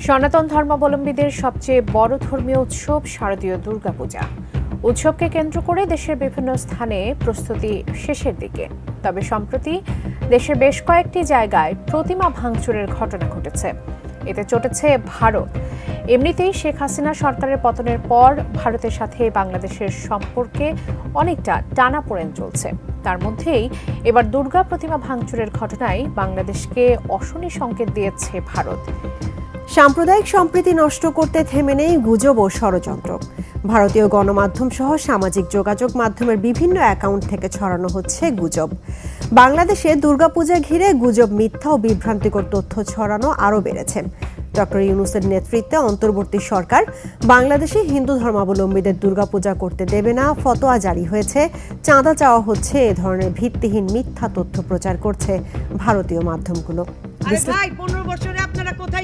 সনাতন ধর্মাবলম্বীদের সবচেয়ে বড় ধর্মীয় উৎসব শারদীয় দুর্গাপূজা। উৎসবকে কেন্দ্র করে দেশের বিভিন্ন স্থানে প্রস্তুতি শেষের দিকে। তবে সম্প্রতি দেশের বেশ কয়েকটি জায়গায় প্রতিমা ভাঙচুরের ঘটনা ঘটেছে। এতে চটেছে ভারত। এমনিতেই শেখ হাসিনা সরকারের পতনের পর ভারতের সাথে বাংলাদেশের সম্পর্কে অনেকটা টানা টানাপোড়েন চলছে। তার মধ্যেই এবার দুর্গা প্রতিমা ভাঙচুরের ঘটনায় বাংলাদেশকে অশনি সংকেত দিয়েছে ভারত। সাম্প্রদায়িক সম্প্রীতি নষ্ট করতে থেমে নেই গুজব ও ষড়যন্ত্র। ভারতীয় গণমাধ্যম সহ সামাজিক যোগাযোগ মাধ্যমের বিভিন্ন অ্যাকাউন্ট থেকে ছড়ানো হচ্ছে গুজব। বাংলাদেশে দুর্গাপূজা ঘিরে গুজব, মিথ্যা ও বিভ্রান্তিকর তথ্য ছড়ানো আরও বেড়েছে। ডক্টর ইউনুসের নেতৃত্বে অন্তর্বর্তী সরকার বাংলাদেশে হিন্দু ধর্মাবলম্বীদের দুর্গাপূজা করতে দেবে না, ফতোয়া জারি হয়েছে। চাঁদা চাওয়া হচ্ছে, এ ধরনের ভিত্তিহীন মিথ্যা তথ্য প্রচার করছে ভারতীয় মাধ্যমগুলো।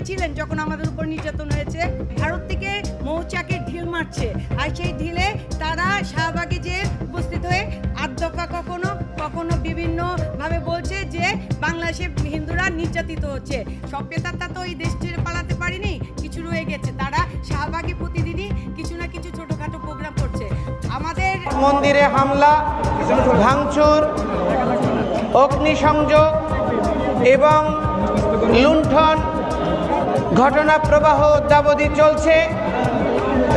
ছিলেন যখন আমাদের উপর নির্যাতন হয়েছে, ভারত থেকে মৌচাকে ঢিল মারছে। আর সেই ঢিলে তারা শাহবাগে যে উপস্থিত হয়ে আদ্যকা কখনো কখনো বিভিন্ন ভাবে বলছে যে বাংলাদেশে হিন্দুরা নির্যাতিত হচ্ছে। সব পেতারটা তো এই দেশ ছেড়ে পালাতে পারিনি, কিছু রয়ে গেছে। তারা শাহবাগে প্রতিদিনই কিছু না কিছু ছোটোখাটো প্রোগ্রাম করছে। আমাদের মন্দিরে হামলা, ভাঙচুর, অগ্নিসংযোগ এবং লুণ্ঠন ঘটনা প্রবাহ অদ্যাবধি চলছে।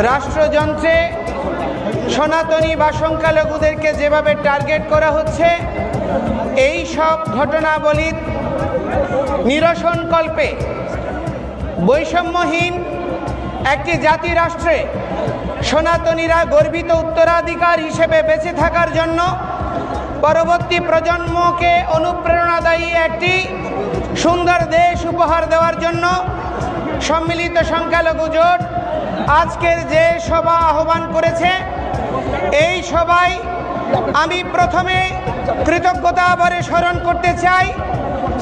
রাষ্ট্রযন্ত্রে সনাতনী বা সংখ্যালঘুদেরকে যেভাবে টার্গেট করা হচ্ছে, এই সব ঘটনাবলীর নিরসনকল্পে বৈষম্যহীন একটি জাতি রাষ্ট্রে সনাতনীরা গর্বিত উত্তরাধিকার হিসেবে বেঁচে থাকার জন্য পরবর্তী প্রজন্মকে অনুপ্রেরণাদায়ী একটি সুন্দর দেশ উপহার দেওয়ার জন্য সম্মিলিত সংখ্যালঘু জোট আজকের যে সভা আহ্বান করেছে, এই সভায় আমি প্রথমে কৃতজ্ঞতা আবারে স্মরণ করতে চাই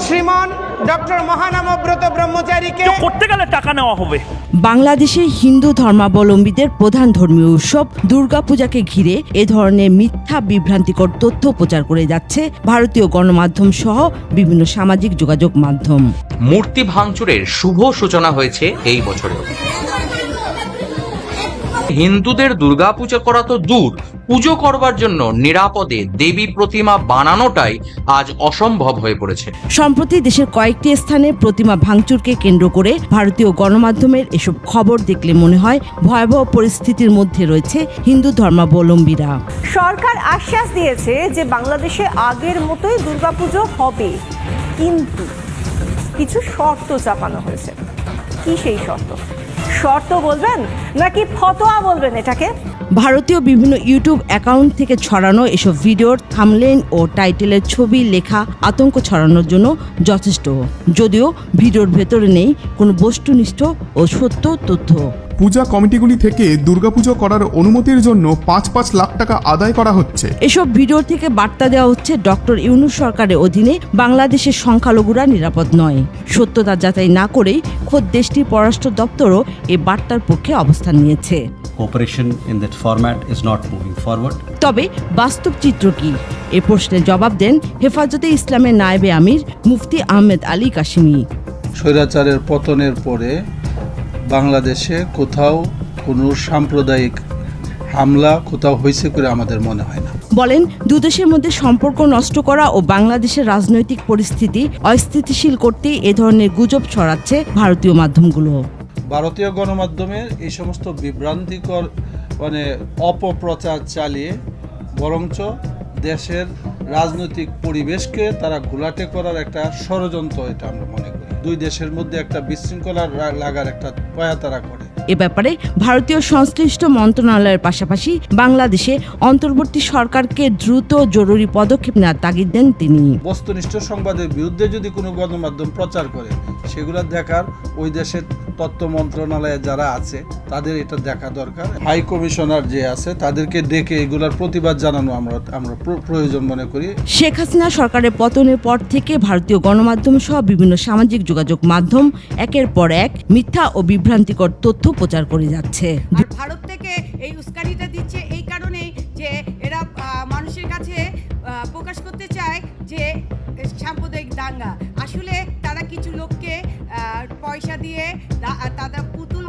শ্রীমন ডক্টর মহানামব্রত ব্রহ্মচারীকে। করতে গেলে টাকা নেওয়া হবে। বাংলাদেশে হিন্দু ধর্মাবলম্বীদের প্রধান ধর্মীয় উৎসব দুর্গাপূজাকে ঘিরে এ ধরনের মিথ্যা, বিভ্রান্তিকর তথ্য প্রচার করে যাচ্ছে ভারতীয় গণমাধ্যম সহ বিভিন্ন সামাজিক যোগাযোগ মাধ্যম। মূর্তি ভাঙচুরের শুভ সূচনা হয়েছে এই বছরেও। হিন্দুদের দুর্গাপূজা করা তো দূর। পুজো করবার জন্য নিরাপদে দেবী প্রতিমা বানানোটাই আজ অসম্ভব হয়ে পড়েছে। সম্প্রতি দেশের কয়েকটি স্থানে প্রতিমা ভাঙচুরকে কেন্দ্র করে ভারতীয় গণমাধ্যমের এসব খবর দেখলে মনে হয় ভয়াবহ পরিস্থিতির মধ্যে রয়েছে হিন্দু ধর্মাবলম্বীরা। সরকার আশ্বাস দিয়েছে যে বাংলাদেশে আগের মতোই দুর্গাপুজো হবে। কিন্তু কিছু শর্ত চাপানো হয়েছে। কি সেই শর্ত? শর্ত বলবেন নাকি ফতোয়া বলবেন এটাকে? ভারতীয় বিভিন্ন ইউটিউব অ্যাকাউন্ট থেকে ছড়ানো এসব ভিডিওর থামলেন ও টাইটেলের ছবি, লেখা, আতঙ্ক ছড়ানোর জন্য যথেষ্ট। যদিও ভিডিওর ভেতরে নেই কোনো বস্তুনিষ্ঠ ও সত্য তথ্য। পূজা কমিটিগুলি থেকে দুর্গাপুজো করার অনুমতির জন্য পাঁচ পাঁচ লাখ টাকা আদায় করা হচ্ছে। এসব ভিডিও থেকে বার্তা দেওয়া হচ্ছে ডক্টর ইউনুস সরকারের অধীনে বাংলাদেশের সংখ্যালঘুরা নিরাপদ নয়। সত্যতা যাচাই না করেই খোদ দেশটির পররাষ্ট্র দপ্তরও এ বার্তার পক্ষে অবস্থান নিয়েছে। Cooperation in that format is not moving forward. তবে বাস্তব চিত্র কি? এ প্রশ্নের জবাব দেন হেফাজতে ইসলামের নায়েবে আমির মুফতি আহমেদ আলী কাশিমি। স্বৈরাচারের পতনের পরে বাংলাদেশে কোথাও কোনো সাম্প্রদায়িক হামলা কোথাও হয়েছে করে আমাদের মনে হয় না। বলেন দুদেশের মধ্যে সম্পর্ক নষ্ট করা ও বাংলাদেশের রাজনৈতিক পরিস্থিতি অস্থিতিশীল করতে এ ধরনের গুজব ছড়াচ্ছে ভারতীয় মাধ্যমগুলো। ভারতীয় গণমাধ্যমের এই সমস্ত বিভ্রান্তিকর মানে অপপ্রচার চালিয়ে বরঞ্চ দেশের রাজনৈতিক পরিবেশকে তারা ঘোলাটে করার একটা ষড়যন্ত্র এটা আমরা মনে করি। দুই দেশের মধ্যে একটা বিশৃঙ্খলা লাগার একটা পয়া তারা করে। এ ব্যাপারে ভারতীয় সংশ্লিষ্ট মন্ত্রণালয়ের পাশাপাশি বাংলাদেশে অন্তর্বর্তী সরকারকে দ্রুত জরুরি পদক্ষেপ নেওয়ার তাগিদ দেন তিনি। বস্তুনিষ্ঠ সংবাদের বিরুদ্ধে যদি কোনো গণমাধ্যম প্রচার করে সেগুলো দেখার ওই দেশের তথ্য মন্ত্রণালয়ে যারা আছে তাদের এটা দেখা দরকার। হাই কমিশনার যে আছে তাদেরকে ডেকে এগুলার প্রতিবাদ জানানো আমরা আমরা প্রয়োজন মনে করি। শেখ হাসিনা সরকারের পতনের পর থেকে ভারতীয় গণমাধ্যম সহ বিভিন্ন সামাজিক যোগাযোগ মাধ্যম একের পর এক মিথ্যা ও বিভ্রান্তিকর তথ্য প্রচার করে যাচ্ছে। আর ভারত থেকে এই উস্কানিটা দিচ্ছে এই কারণেই যে এরা আহ, মানুষের কাছে প্রকাশ করতে চায় যে সাম্প্রদায়িক দাঙ্গা। আসলে তারা কিছু লোককে পয়সা দিয়ে দা- তারা পুতুল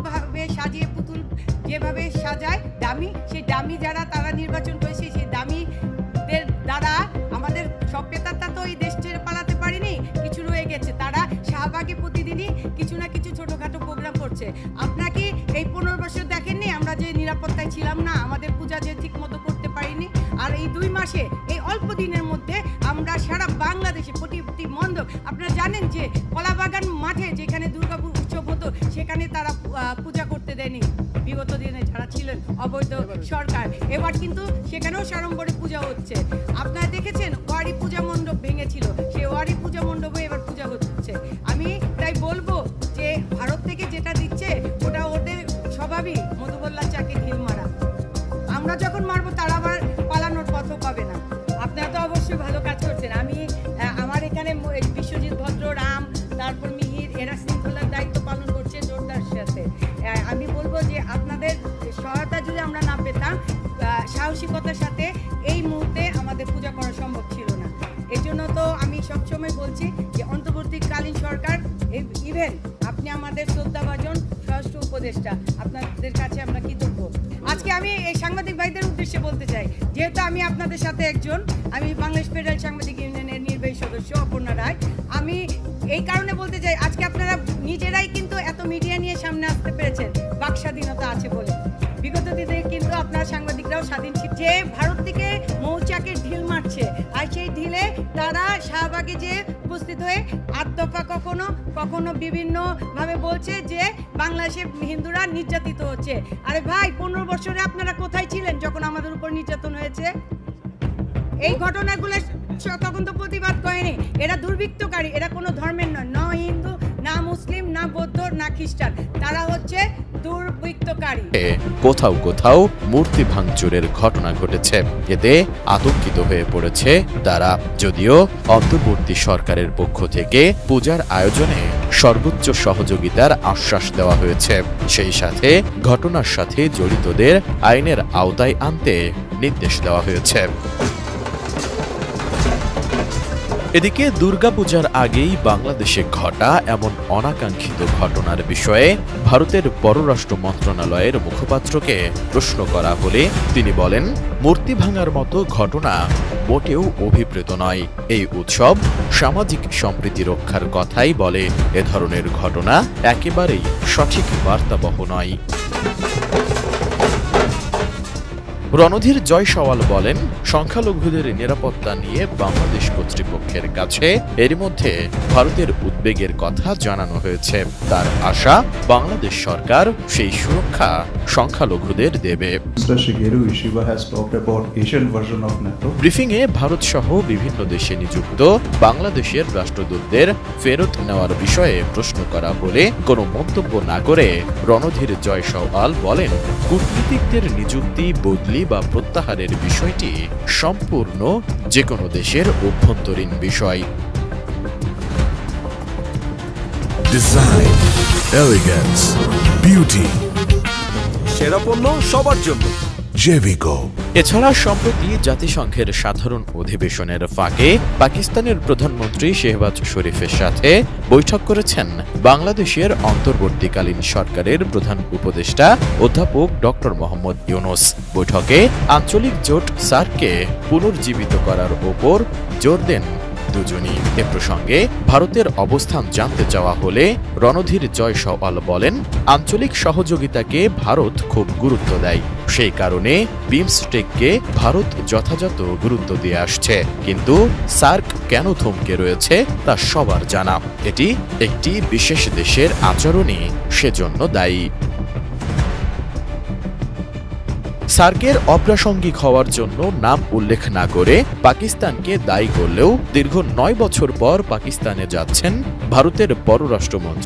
সাজিয়ে পুতুল যেভাবে সাজায় দামি, সেই দামি যারা তারা নির্বাচন করেছে, সেই দামিদের দ্বারা আমাদের সভ্যতাটা তো এই দেশ ছেড়ে পালাতে পারিনি, কিছু রয়ে গেছে। তারা শাহবাগে প্রতিদিনই কিছু না কিছু ছোটোখাটো প্রোগ্রাম করছে। আপনার কি এই পনেরো বছর দেখেননি? আমরা যে নিরাপত্তায় ছিলাম না, আমাদের পূজা যে ঠিক মতো করতে পারিনি। আর এই দুই মাসে, এই অল্প দিনের আমরা সারা বাংলাদেশে প্রতি প্রতি মণ্ডপ। আপনারা জানেন যে কলাবাগান মাঠে যেখানে দুর্গাপুর উৎসব হতো, সেখানে তারা পূজা করতে দেয়নি। বিগত দিনে যারা ছিলেন, অবৈধ সরকার, এবার কিন্তু সেখানেও সাড়ম্বরে পূজা হচ্ছে। আপনারা দেখেছেন ওয়ারি পূজা মণ্ডপ ভেঙেছিল। সেই ওয়ারি পূজা মণ্ডপে তারপর মিহির, এরা শৃঙ্খলার দায়িত্ব পালন করছে জোরদার সাথে। আমি বলব যে আপনাদের সহায়তা যদি আমরা না পেতাম সাহসিকতার সাথে এই মুহূর্তে আমাদের পূজা করা সম্ভব ছিল না। এই জন্য তো আমি সবসময় বলছি যে অন্তর্বর্তীকালীন সরকার ইভেন আপনি আমাদের শ্রদ্ধাভাজন, স্বরাষ্ট্র উপদেষ্টা, আপনাদের কাছে আমরা কৃতজ্ঞ। আজকে আমি এই সাংবাদিক ভাইদের উদ্দেশ্যে বলতে চাই, যেহেতু আমি আপনাদের সাথে একজন, আমি বাংলাদেশ ফেডারেল সাংবাদিক ইউনিয়নের নির্বাহী সদস্য অপর্ণা রায়। আমি এই কারণে বলতে চাই, আজকে আপনারা নিজেরাই কিন্তু এত মিডিয়া নিয়ে সামনে আসতে পেরেছেন। বাক স্বাধীনতা আছে বলে। বিগত দিনে কিন্তু আপনার সাংবাদিকরাও স্বাধীন ছিল যে ভারত থেকে মৌচাকে ঢিল মারছে, আর সেই ঢিলে তারা শাহবাগে যে উপস্থিত হয়ে দফা কখনো কখনো বিভিন্নভাবে বলছে যে বাংলাদেশে হিন্দুরা নির্যাতিত হচ্ছে। আরে ভাই, পনেরো বছরে আপনারা কোথায় ছিলেন যখন আমাদের উপর নির্যাতন হয়েছে? এই ঘটনাগুলো তখন তো প্রতিবাদ করেনি। এরা দুর্বৃত্তকারী, এরা কোনো ধর্মের নয়। না হিন্দু, না মুসলিম, না বৌদ্ধ, না খ্রিস্টান। তারা হচ্ছে কোথাও কোথাও মূর্তি ভাঙচুরের ঘটনা ঘটেছে। এতে আতঙ্কিত হয়ে পড়েছে তারা। যদিও অন্তর্বর্তী সরকারের পক্ষ থেকে পূজার আয়োজনে সর্বোচ্চ সহযোগিতার আশ্বাস দেওয়া হয়েছে। সেই সাথে ঘটনার সাথে জড়িতদের আইনের আওতায় আনতে নির্দেশ দেওয়া হয়েছে। এদিকে দুর্গাপূজার আগেই বাংলাদেশে ঘটা এমন অনাকাঙ্ক্ষিত ঘটনার বিষয়ে ভারতের পররাষ্ট্র মন্ত্রণালয়ের মুখপাত্রকে প্রশ্ন করা হলে তিনি বলেন, মূর্তি ভাঙার মতো ঘটনা মোটেও অভিপ্রেত নয়। এই উৎসব সামাজিক সম্প্রীতি রক্ষার কথাই বলে এ ধরনের ঘটনা একেবারেই সঠিক বার্তাবহ নয়। রণধীর জয় সওয়াল বলেন সংখ্যালঘুদের নিরাপত্তা নিয়ে বাংলাদেশ কর্তৃপক্ষের কাছে এর মধ্যে ভারতের উদ্বেগের কথা জানানো হয়েছে তার আশা বাংলাদেশ সরকার সেই সুরক্ষা সংখ্যালঘুদের দেবে. ব্রিফিংয়ে ভারত সহ বিভিন্ন দেশে নিযুক্ত বাংলাদেশের রাষ্ট্রদূতদের ফেরত নেওয়ার বিষয়ে প্রশ্ন করা হলে কোনো মন্তব্য না করে রণধীর জয় সওয়াল বলেন কূটনীতিকদের নিযুক্তি বদলি বা প্রত্যাহারের বিষয়টি সম্পূর্ণ যে কোনো দেশের অভ্যন্তরীণ বিষয়। ডিজাইন এলিগেন্স বিউটি সেরা পণ্য সবার জন্য। জেভিকো এছাড়া সম্প্রতি জাতিসংঘের সাধারণ অধিবেশনের ফাঁকে পাকিস্তানের প্রধানমন্ত্রী শেহবাজ শরীফের সাথে বৈঠক করেছেন বাংলাদেশের অন্তর্বর্তীকালীন সরকারের প্রধান উপদেষ্টা অধ্যাপক ডক্টর মোহাম্মদ ইউনুস। বৈঠকে আঞ্চলিক জোট সার্ককে পুনর্জীবিত করার ওপর জোর দেন। দুজনই। এ প্রসঙ্গে ভারতের অবস্থান জানতে চাওয়া হলে রণধীর জয় সওয়াল বলেন, আঞ্চলিক সহযোগিতাকে ভারত খুব গুরুত্ব দেয়। সেই কারণে বিমস্টেককে ভারত যথাযথ গুরুত্ব দিয়ে আসছে। কিন্তু সার্ক কেন থমকে রয়েছে তা সবার জানা। এটি একটি বিশেষ দেশের আচরণই সেজন্য দায়ী। সার্কের অপ্রাসঙ্গিক হওয়ার জন্য নাম উল্লেখ না করে পাকিস্তানকে দায়ী করলেও দীর্ঘ নয় বছর পর পাকিস্তানে যাচ্ছেন ভারতের পররাষ্ট্রমন্ত্রী।